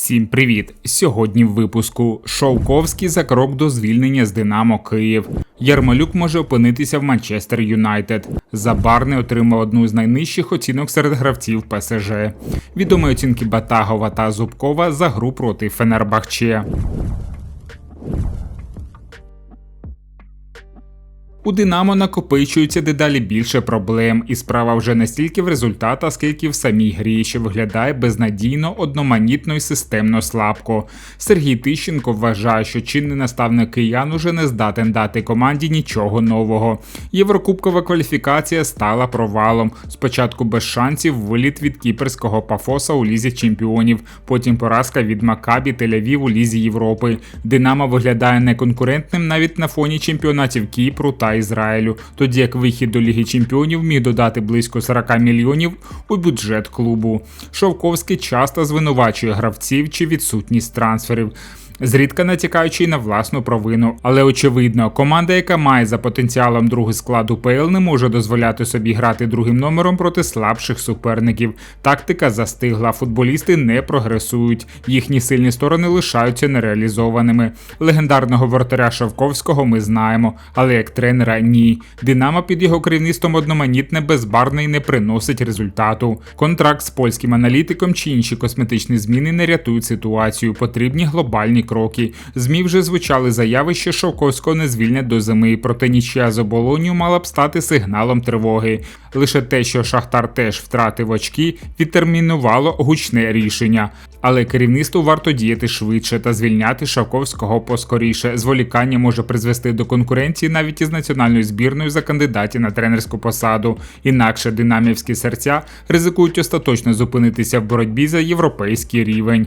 Всім привіт! Сьогодні в випуску Шовковський за крок до звільнення з Динамо Київ. Ярмолюк може опинитися в Манчестер Юнайтед. Забарне отримав одну з найнижчих оцінок серед гравців ПСЖ. Відомі оцінки Батагова та Зубкова за гру проти Фенербахче. У Динамо накопичується дедалі більше проблем, і справа вже не стільки в результатах, скільки в самій грі, що виглядає безнадійно, одноманітно і системно слабко. Сергій Тищенко вважає, що чинний наставник киян уже не здатен дати команді нічого нового. Єврокубкова кваліфікація стала провалом. Спочатку без шансів виліт від кіперського пафоса у лізі чемпіонів, потім поразка від Макабі Тель-Авів у лізі Європи. Динамо виглядає неконкурентним навіть на фоні чемпіонатів Кіпру та Ізраїлю, тоді як вихід до Ліги Чемпіонів міг додати близько 40 мільйонів у бюджет клубу. Шовковський часто звинувачує гравців чи відсутність трансферів зрідка натякаючи на власну провину. Але очевидно, команда, яка має за потенціалом другий склад УПЛ, не може дозволяти собі грати другим номером проти слабших суперників. Тактика застигла, футболісти не прогресують, їхні сильні сторони лишаються нереалізованими. Легендарного вратаря Шавковського ми знаємо, але як тренера ні. Динамо під його керівництвом одноманітне, безбарне і не приносить результату. Контракт з польським аналітиком чи інші косметичні зміни не рятують ситуацію. Потрібні глобальні кроки. Змі вже звучали заяви, що Шовковського не звільнять до зими, проте нічия з оболонію мала б стати сигналом тривоги. Лише те, що Шахтар теж втратив очки, відтермінувало гучне рішення. Але керівництву варто діяти швидше та звільняти Шавковського поскоріше. Зволікання може призвести до конкуренції навіть із національною збірною за кандидатів на тренерську посаду. Інакше динамівські серця ризикують остаточно зупинитися в боротьбі за європейський рівень.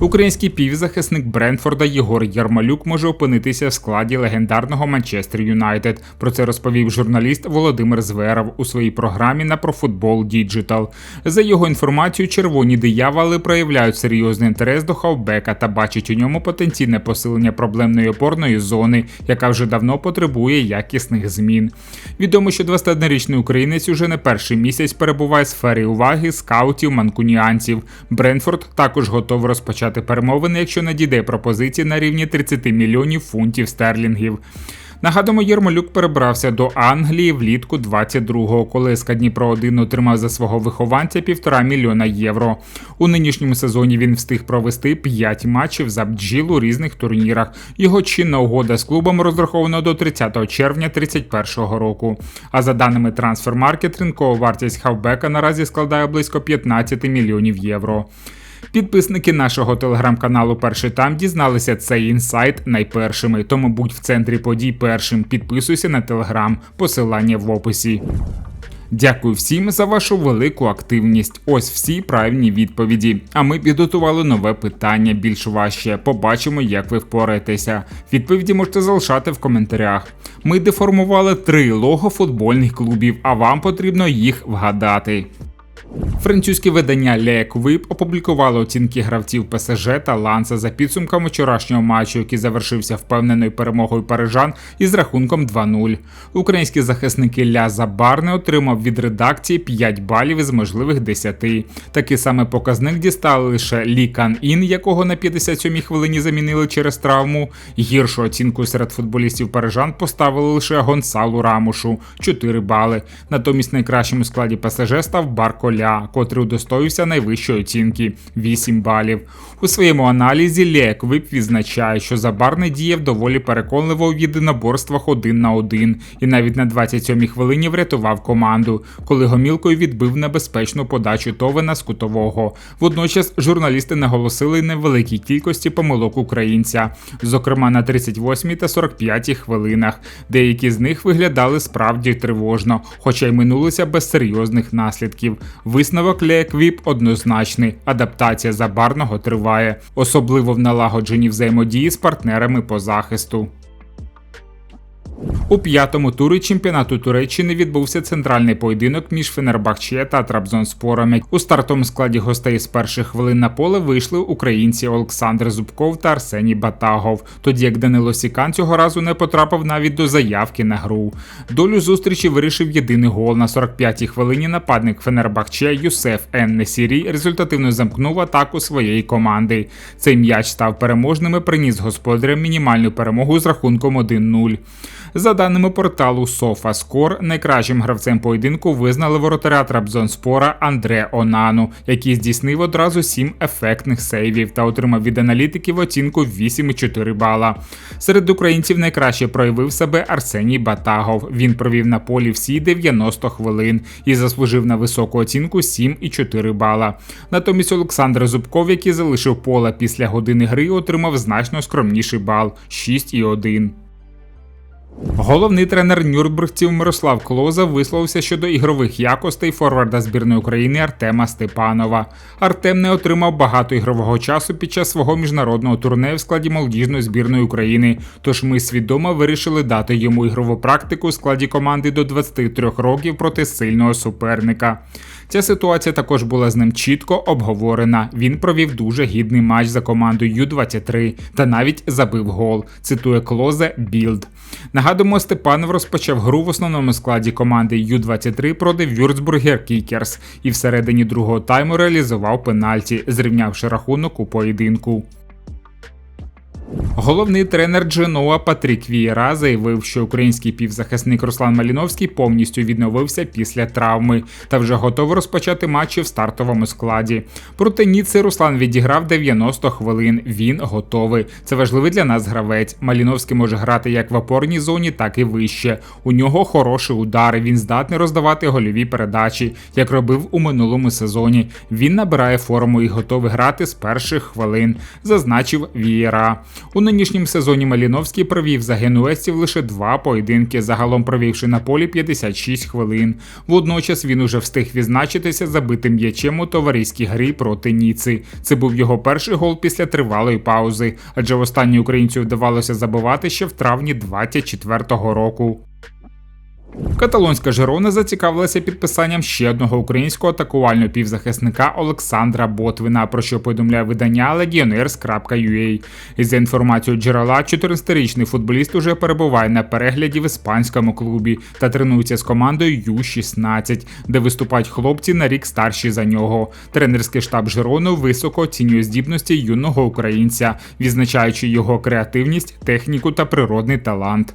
Український півзахисник Бренфорда Єгор Ярмалюк може опинитися в складі легендарного Манчестер Юнайтед. Про це розповів журналіст Володимир Зверов у своїй програмі на ProFootball Digital. За його інформацією, червоні дияволи проявляють серйозний інтерес до хавбека та бачать у ньому потенційне посилення проблемної опорної зони, яка вже давно потребує якісних змін. Відомо, що 21-річний українець уже не перший місяць перебуває в сфері уваги скаутів манкуніанців. Бренфорд також готовий розпочати розпочати перемовини, якщо надійде пропозиції на рівні 30 мільйонів фунтів стерлінгів. Нагадуємо, Єрмолюк перебрався до Англії влітку 22-го, коли СК Дніпро 1 отримав за свого вихованця півтора мільйона євро. У нинішньому сезоні він встиг провести 5 матчів за бджіл у різних турнірах. Його чинна угода з клубом розрахована до 30 червня 2031 року. А за даними трансфермаркет, ринкова вартість хавбека наразі складає близько 15 мільйонів євро. Підписники нашого телеграм-каналу Перший там дізналися цей інсайт найпершими. Тому будь в центрі подій першим. Підписуйся на телеграм, посилання в описі. Дякую всім за вашу велику активність. Ось всі правильні відповіді. А ми підготували нове питання більш важче. Побачимо, як ви впораєтеся. Відповіді можете залишати в коментарях. Ми деформували три лого футбольних клубів, а вам потрібно їх вгадати. Французьке видання Le Equipe опублікувало оцінки гравців ПСЖ та Ланса за підсумками вчорашнього матчу, який завершився впевненою перемогою парижан із рахунком 2-0. Українські захисники Ля Забарне отримав від редакції 5 балів із можливих 10. Такий саме показник дістали лише Лі Кан Ін, якого на 57-й хвилині замінили через травму. Гіршу оцінку серед футболістів парижан поставили лише Гонсалу Рамушу 4 бали. Натомість найкращим у складі ПСЖ став Барко Ля, котрий удостоївся найвищої оцінки 8 балів. У своєму аналізі Лєк Вип відзначає, що Забар діяв доволі переконливо у єдиноборствах один на один, і навіть на 27-й хвилині врятував команду, коли гомілкою відбив небезпечну подачу Товена з кутового. Водночас журналісти наголосили невеликій кількості помилок українця, зокрема на 38 та 45 хвилинах. Деякі з них виглядали справді тривожно, хоча й минулися без серйозних наслідків. Висновок Лееквіп однозначний. Адаптація забарного триває, особливо в налагодженні взаємодії з партнерами по захисту. У п'ятому турі чемпіонату Туреччини відбувся центральний поєдинок між Фенербахче та Трабзонспором. У стартовому складі гостей з перших хвилин на поле вийшли українці Олександр Зубков та Арсеній Батагов, тоді як Данило Сікан цього разу не потрапив навіть до заявки на гру. Долю зустрічі вирішив єдиний гол на 45-й хвилині. Нападник Фенербахче Юсеф Ен Несірі результативно замкнув атаку своєї команди. Цей м'яч став переможним і приніс господарям мінімальну перемогу з рахунком 1-0. За даними порталу SofaScore, найкращим гравцем поєдинку визнали воротаря Трабзонспора Андре Онану, який здійснив одразу сім ефектних сейвів та отримав від аналітиків оцінку 8,4 бала. Серед українців найкраще проявив себе Арсеній Батагов. Він провів на полі всі 90 хвилин і заслужив на високу оцінку 7,4 бала. Натомість Олександр Зубков, який залишив поле після години гри, отримав значно скромніший бал 6,1. Головний тренер Нюрнбергців Мирослав Клоза висловився щодо ігрових якостей форварда збірної України Артема Степанова. Артем не отримав багато ігрового часу під час свого міжнародного турне в складі молодіжної збірної України. Тож ми свідомо вирішили дати йому ігрову практику у складі команди до 23 років проти сильного суперника. Ця ситуація також була з ним чітко обговорена. Він провів дуже гідний матч за командою Ю-23 та навіть забив гол. Цитує Клозе Білд. Нагадуємо, Степанов розпочав гру в основному складі команди Ю-23 проти Вюрцбургер Кікерс і всередині другого тайму реалізував пенальті, зрівнявши рахунок у поєдинку. Головний тренер Дженоа Патрік Вієра заявив, що український півзахисник Руслан Маліновський повністю відновився після травми та вже готовий розпочати матчі в стартовому складі. Проти Ніци Руслан відіграв 90 хвилин. Він готовий. Це важливий для нас гравець. Маліновський може грати як в опорній зоні, так і вище. У нього хороший удар. Він здатний роздавати гольові передачі, як робив у минулому сезоні. Він набирає форму і готовий грати з перших хвилин, зазначив Вієра. У нинішньому сезоні Маліновський провів за генуестів лише два поєдинки, загалом провівши на полі 56 хвилин. Водночас він уже встиг відзначитися забитим м'ячем у товариській грі проти Ніци. Це був його перший гол після тривалої паузи, адже в останній українцю вдавалося забивати ще в травні 24-го року. Каталонська Жерона зацікавилася підписанням ще одного українського атакувального півзахисника Олександра Ботвина, про що повідомляє видання Legionnaires.ua. За інформацією джерела, 14-річний футболіст уже перебуває на перегляді в іспанському клубі та тренується з командою Ю-16, де виступають хлопці на рік старші за нього. Тренерський штаб Жерону високо оцінює здібності юного українця, відзначаючи його креативність, техніку та природний талант.